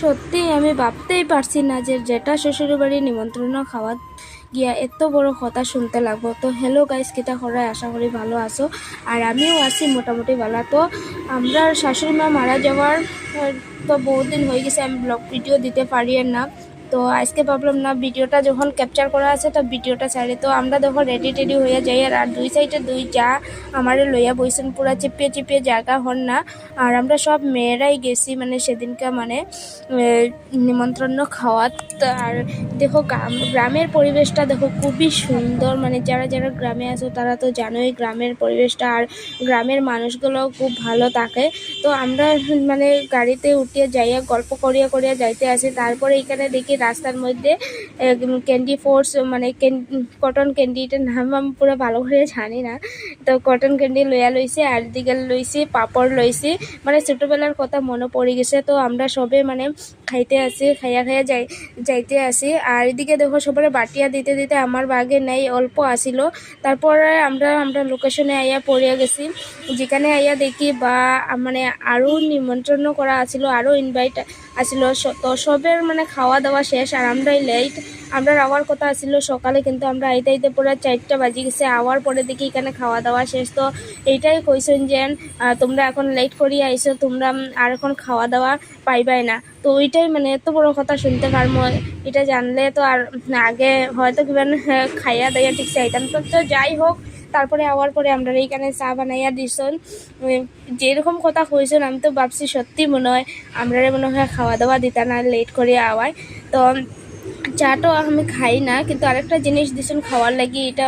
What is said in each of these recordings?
সত্যি, আমি ভাবতেই পারছি না যে যেটা শ্বশুরবাড়ির বাড়ি নিমন্ত্রণ খাওয়া গিয়া এত বড় কথা শুনতে লাগবো। তো হ্যালো গাইস কিতা করাই আশা করি ভালো আছো। আর আমিও আছি মোটামুটি ভালো। তো আমরা শাশুড়ি মা মারা যাওয়ার, তো বহুদিন হয়ে গেছে, আমি ব্লগ ভিডিও দিতে পারি না। তো আজকে ভাবলাম না, ভিডিওটা যখন ক্যাপচার করা আছে, তো ভিডিওটা ছাড়ে। তো আমরা যখন রেডি টেডি হয়ে যাই, আর আর দুই সাইডে দুই যা আমার লইয়া বইছেন পুরা চিপিয়ে চিপিয়ে জায়গা হন না। আর আমরা সব মেয়েরাই গেছি মানে সেদিনকে মানে নিমন্ত্রণ খাওয়াত। আর দেখো গ্রাম- গ্রামের পরিবেশটা দেখো খুবই সুন্দর মানে যারা যারা গ্রামে আছো তারা তো জানোই গ্রামের পরিবেশটা, আর গ্রামের মানুষগুলো খুব ভালো থাকে। তো আমরা মানে গাড়িতে উঠিয়ে যাইয়া, গল্প করিয়া করিয়া যাইতে আসি। তারপরে এখানে দেখি রাস্তার মধ্যে ক্যান্ডি ফোর্স মানে কটন ক্যান্ডিটার নাম আমি পুরো ভালো করে জানি না। তো কটন ক্যান্ডি লইয়া লইছে, আর দিকে লইছি, পাপড় লইছি। মানে ছোটোবেলার কথা মনে পড়ে গেছে, তো আমরা সবে মানে খাইতে আসি, খাইয়া খাইয়া যাই, যাইতে আসি। আর এদিকে দেখো সবার বাটিয়া দিতে দিতে আমার বাগে নেই, অল্প আসিল। তারপরে আমরা আমরা লোকেশনে আইয়া পড়িয়া গেছি। যেখানে আইয়া দেখি বা মানে আরও নিমন্ত্রণ করা আছিল, আরও ইনভাইট আসিল তো সবের মানে খাওয়া দাওয়া শেষ আর আমরাই লেট আমরা আওয়ার কথা আসিল সকালে, কিন্তু আমরা আইতে আইতে পুরো চারটা বাজি গেছে। আওয়ার পরে দেখি এখানে খাওয়া দাওয়া শেষ। তো এইটাই কইছেন যে তোমরা এখন লেট করিয়া আইছো, তোমরা আর এখন খাওয়া দাওয়া পাইবাই না। তো ওইটাই মানে এত বড় কথা শুনতে পারব এটা জানলে তো আর আগে হয়তো কিবা খাইয়া দাইয়া ঠিক চাইতাম। তো তো যাই হোক তারপরে আওয়ার পরে আমরা এইখানে চা বানাইয়া দিছন। যেরকম কথা কইছেন, আমি তো ভাবছি সত্যি মনে হয় আমরা মনে হয় খাওয়া দাওয়া দিতা না লেট করে আওয়ায়। তো চাটো আমি খাই না, কিন্তু আরেকটা জিনিস দিছেন খাওয়ার লাগি, এটা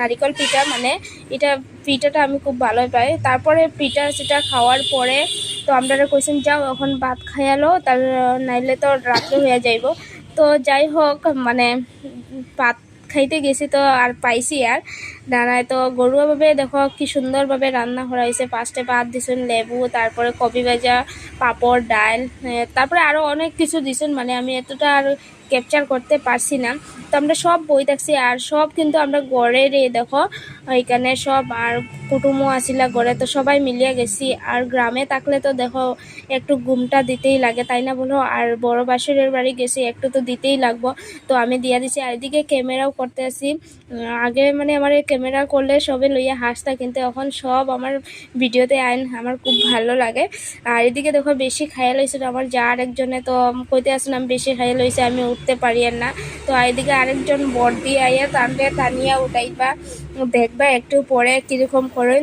নারিকল পিঠা মানে এটা পিঠাটা আমি খুব ভালো পাই। তারপরে পিঠা সেটা খাওয়ার পরে তো আমরা কইছেন, যাও এখন ভাত খাইয়ালো তার, নাইলে তো রাত্রে হয়ে যাইব। তো যাই হোক মানে ভাত খাইতে গেছি তো আর পাইছি আর। দাঁড়ায় তো গরুয়াভাবে দেখো কি সুন্দরভাবে রান্না করা হয়েছে ফার্স্টে ভাত দিছেন, লেবু তারপরে কপি ভাজা পাঁপড় ডাল তারপরে আরও অনেক কিছু দিছেন মানে আমি এতটা আর ক্যাপচার করতে পারছি না। তো আমরা সব বই থাকছি আর সব কিন্তু আমরা গড়ের দেখো। এখানে সব আর কুটুমও আসিলা গড়ে তো সবাই মিলিয়ে গেছি। আর গ্রামে থাকলে তো দেখো একটু ঘুমটা দিতেই লাগে, তাই না বলো? আর বড় বাসুরের বাড়ি গেছি, একটু তো দিতেই লাগবো। তো আমি দিয়া দিছি, আর এদিকে ক্যামেরাও করতে আসি। আগে মানে আমার ক্যামেরা করলে সবে লইয়া হাসতা, কিন্তু এখন সব আমার ভিডিওতে আইন, আমার খুব ভালো লাগে। আর এদিকে দেখো, বেশি খাইয়া লইছিল আমার যা আরেকজনে তো কইতে আসুন আমি বেশি খাইয়া লইছে, আমি উঠতে পারি না। তো এদিকে আরেকজন বর বর্দি আইয়া টানবে, টানিয়া উঠাইবা, দেখবা একটু পরে কীরকম করেন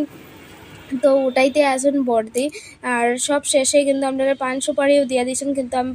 তো উঠাইতে আসুন বর্দি। আর সব শেষে কিন্তু আপনারা পান সুপারিও দিয়ে দিয়েছেন কিন্তু আমি